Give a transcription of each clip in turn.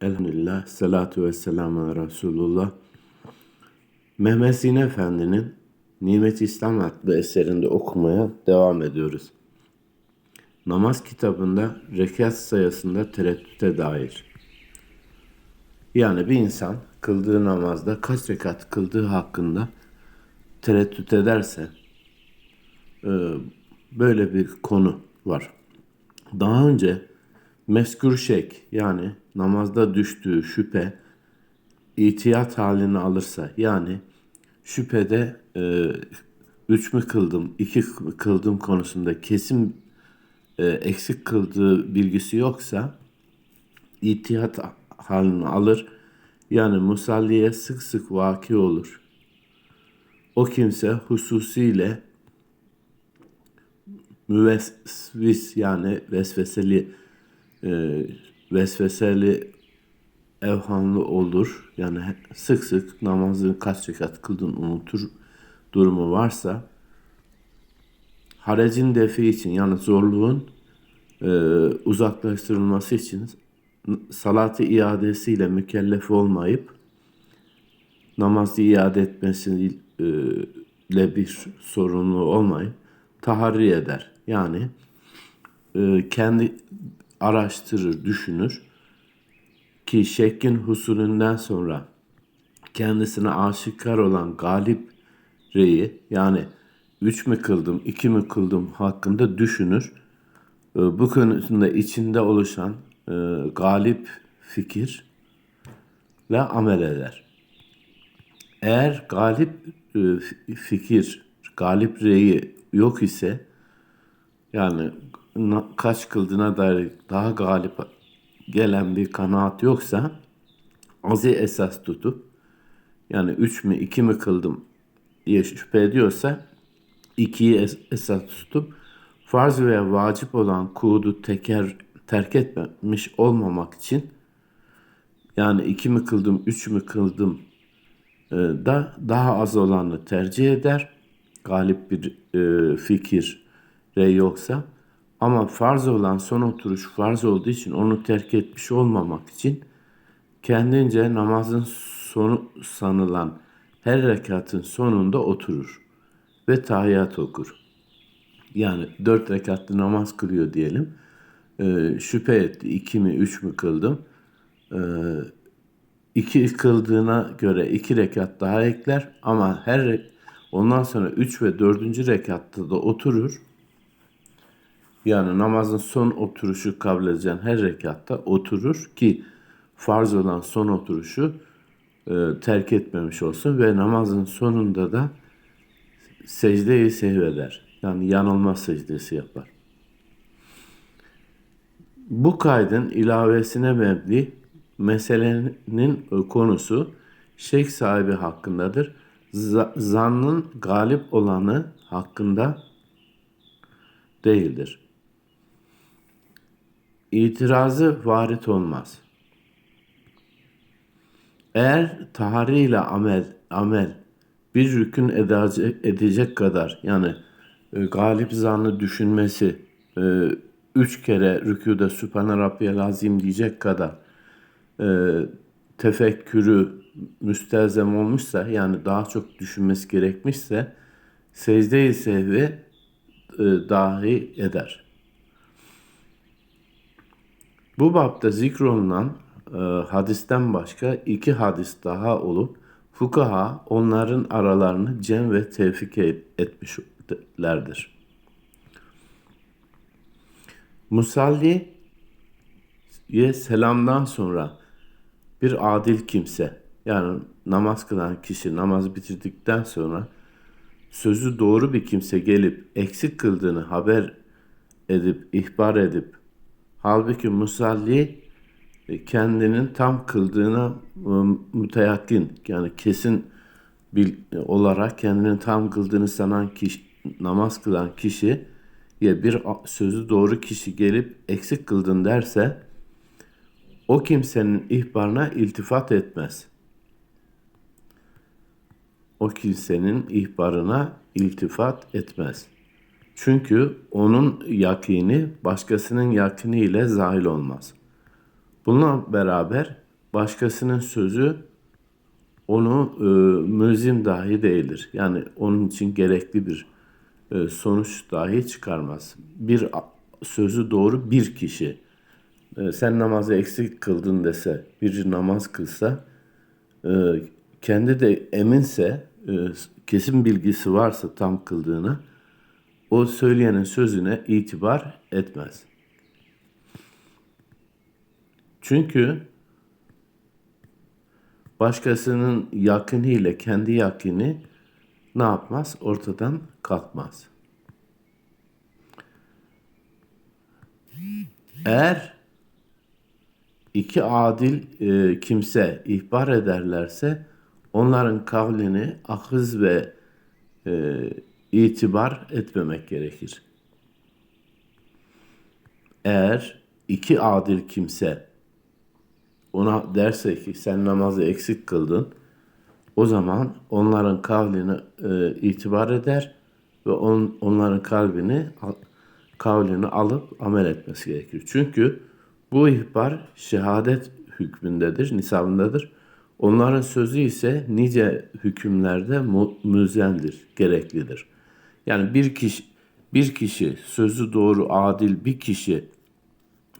Elhamdülillah, salatu ve selamu Resulullah. Mehmet Zine Efendi'nin Nimet İslam adlı eserinde okumaya devam ediyoruz. Namaz kitabında rekat sayısında tereddüte dair. Yani bir insan kıldığı namazda kaç rekat kıldığı hakkında tereddüt ederse e, böyle bir konu var. Daha önce meskür şek yani namazda düştüğü şüphe itiyat halini alırsa yani şüphede e, üç mü kıldım, iki kıldım konusunda kesin e, eksik kıldığı bilgisi yoksa itiyat halini alır. Yani musalliye sık sık vaki olur. O kimse hususiyle müvesvis yani vesveseli e, vesveseli evhamlı olur. Yani sık sık namazı kaç rekat kıldın unutur durumu varsa harecin defi için yani zorluğun e, uzaklaştırılması için salatı iadesiyle mükellef olmayıp namazı iade etmesiyle bir sorumlu olmayıp taharri eder. Yani e, kendi araştırır, düşünür ki şekkin husulünden sonra kendisine aşikar olan galip reyi yani üç mü kıldım, iki mi kıldım hakkında düşünür. E, bu konusunda içinde oluşan e, galip fikirle amel eder. Eğer galip e, fikir, galip reyi yok ise yani kaç kıldığına dair daha galip gelen bir kanaat yoksa azı esas tutup yani üç mü iki mi kıldım diye şüphe ediyorsa ikiyi es- esas tutup farz veya vacip olan kudu teker terk etmemiş olmamak için yani iki mi kıldım, üç mü kıldım e, da daha az olanı tercih eder. Galip bir e, fikir yoksa. Ama farz olan son oturuş farz olduğu için onu terk etmiş olmamak için kendince namazın sonu sanılan her rekatın sonunda oturur ve tahiyyat okur. Yani dört rekatlı namaz kılıyor diyelim. Ee, şüphe etti. iki mi, üç mü kıldım? Ee, iki kıldığına göre iki rekat daha ekler ama her ondan sonra üç ve dördüncü rekatta da oturur. Yani namazın son oturuşu kabul edeceğin her rekatta oturur ki farz olan son oturuşu e, terk etmemiş olsun ve namazın sonunda da secdeyi sehveder. Yani yanılma secdesi yapar. Bu kaydın ilavesine mebni meselenin konusu şeyh sahibi hakkındadır. Zannın galip olanı hakkında değildir. İtirazı varit olmaz. Eğer tahari ile amel, amel bir rükün edecek, kadar yani e, galip zanı düşünmesi e, üç kere rüküde Sübhane Rabbiyel Azim diyecek kadar e, tefekkürü müstelzem olmuşsa yani daha çok düşünmesi gerekmişse secde-i sehvi e, dahi eder. Bu bapta zikrolunan e, hadisten başka iki hadis daha olup fukaha onların aralarını cem ve tevfik etmişlerdir. Musalliye selamdan sonra bir adil kimse yani namaz kılan kişi namaz bitirdikten sonra sözü doğru bir kimse gelip eksik kıldığını haber edip ihbar edip halbuki musalli kendinin tam kıldığına müteyakkin yani kesin bil, olarak kendinin tam kıldığını sanan kişi, namaz kılan kişi ya bir sözü doğru kişi gelip eksik kıldın derse o kimsenin ihbarına iltifat etmez. O kimsenin ihbarına iltifat etmez. Çünkü onun yakini başkasının yakini ile zahil olmaz. Bununla beraber başkasının sözü onu e, mülzim dahi değildir. Yani onun için gerekli bir e, sonuç dahi çıkarmaz. Bir sözü doğru bir kişi e, sen namazı eksik kıldın dese, bir namaz kılsa, e, kendi de eminse, e, kesin bilgisi varsa tam kıldığına, o söyleyenin sözüne itibar etmez. Çünkü başkasının yakını ile kendi yakini ne yapmaz? Ortadan kalkmaz. Eğer iki adil e, kimse ihbar ederlerse onların kavlini akız ve e, itibar etmemek gerekir. Eğer iki adil kimse ona derse ki sen namazı eksik kıldın, o zaman onların kavlini e, itibar eder ve on, onların kalbini kavlini alıp amel etmesi gerekir. Çünkü bu ihbar şehadet hükmündedir, nisabındadır. Onların sözü ise nice hükümlerde mu- müzendir, gereklidir. Yani bir kişi bir kişi sözü doğru, adil bir kişi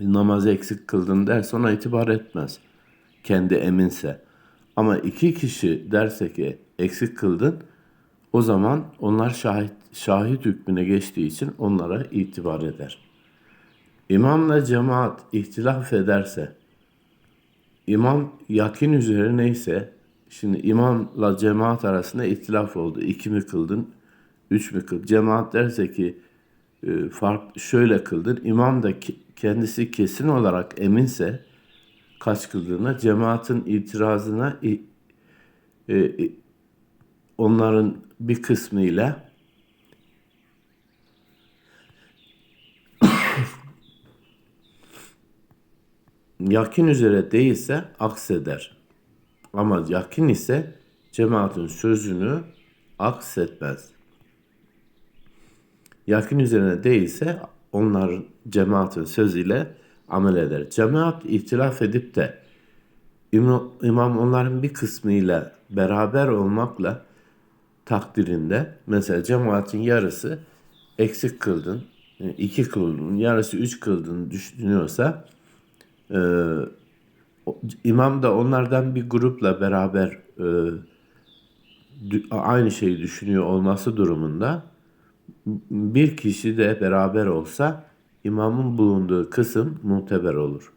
namaz eksik kıldın derse ona itibar etmez. Kendi eminse. Ama iki kişi derse ki eksik kıldın o zaman onlar şahit, şahit hükmüne geçtiği için onlara itibar eder. İmamla cemaat ihtilaf ederse, imam yakin üzere neyse, şimdi imamla cemaat arasında ihtilaf oldu. İki mi kıldın, üç mü kıldın? Cemaat derse ki e, fark şöyle kıldın. İmam da ki, kendisi kesin olarak eminse kaç kıldığına, cemaatin itirazına e, e, onların bir kısmıyla yakin üzere değilse akseder. Ama yakin ise cemaatin sözünü aksetmez. Yakin üzerine değilse onlar cemaatin sözüyle amel eder. Cemaat ihtilaf edip de imam onların bir kısmıyla beraber olmakla takdirinde mesela cemaatin yarısı eksik kıldın, iki kıldın, yarısı üç kıldın düşünüyorsa e, imam da onlardan bir grupla beraber e, aynı şeyi düşünüyor olması durumunda bir kişi de beraber olsa imamın bulunduğu kısım muteber olur.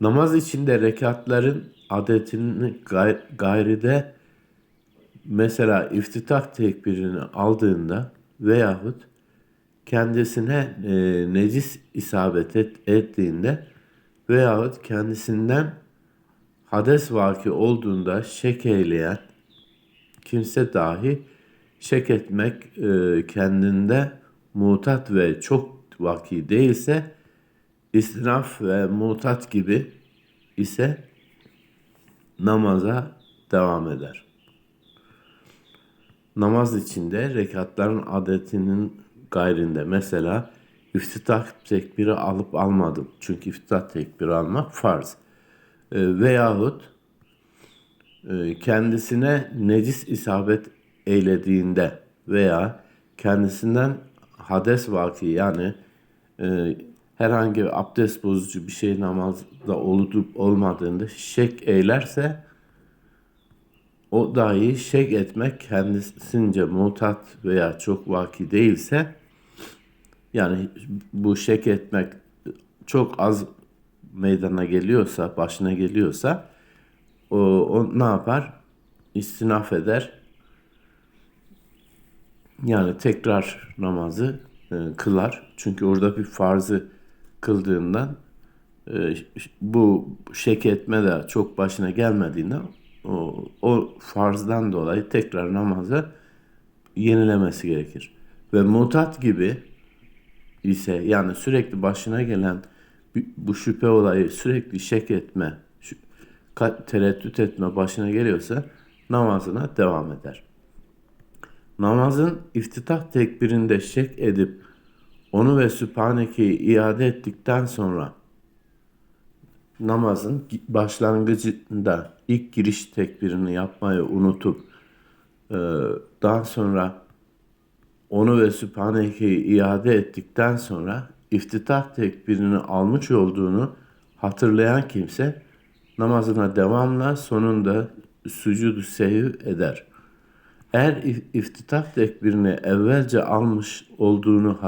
Namaz içinde rekatların adetini gay gayride mesela iftitah tekbirini aldığında veyahut kendisine e, necis isabet et, ettiğinde veyahut kendisinden hades vaki olduğunda şek eyleyen kimse dahi şek etmek e, kendinde mutat ve çok vaki değilse istinaf ve mutat gibi ise namaza devam eder. Namaz içinde rekatların adetinin gayrinde mesela iftitah tekbiri alıp almadım. Çünkü iftitah tekbiri almak farz. E, veyahut e, kendisine necis isabet eylediğinde veya kendisinden hades vaki yani e, herhangi bir abdest bozucu bir şey namazda olup olmadığında şek eylerse o dahi şek etmek kendisince mutat veya çok vaki değilse yani bu şek etmek çok az meydana geliyorsa, başına geliyorsa o, o ne yapar? İstinaf eder. Yani tekrar namazı e, kılar. Çünkü orada bir farzı kıldığından e, bu şek etme de çok başına gelmediğinden o, o farzdan dolayı tekrar namazı yenilemesi gerekir. Ve mutat gibi ise yani sürekli başına gelen bu şüphe olayı sürekli şek etme, tereddüt etme başına geliyorsa namazına devam eder. Namazın iftitah tekbirinde şek edip onu ve Sübhaneke'yi iade ettikten sonra namazın başlangıcında ilk giriş tekbirini yapmayı unutup e, daha sonra onu ve Sübhaneke'yi iade ettikten sonra iftitah tekbirini almış olduğunu hatırlayan kimse namazına devamla sonunda sucudu sehiv eder. Eğer if- iftitah tekbirini evvelce almış olduğunu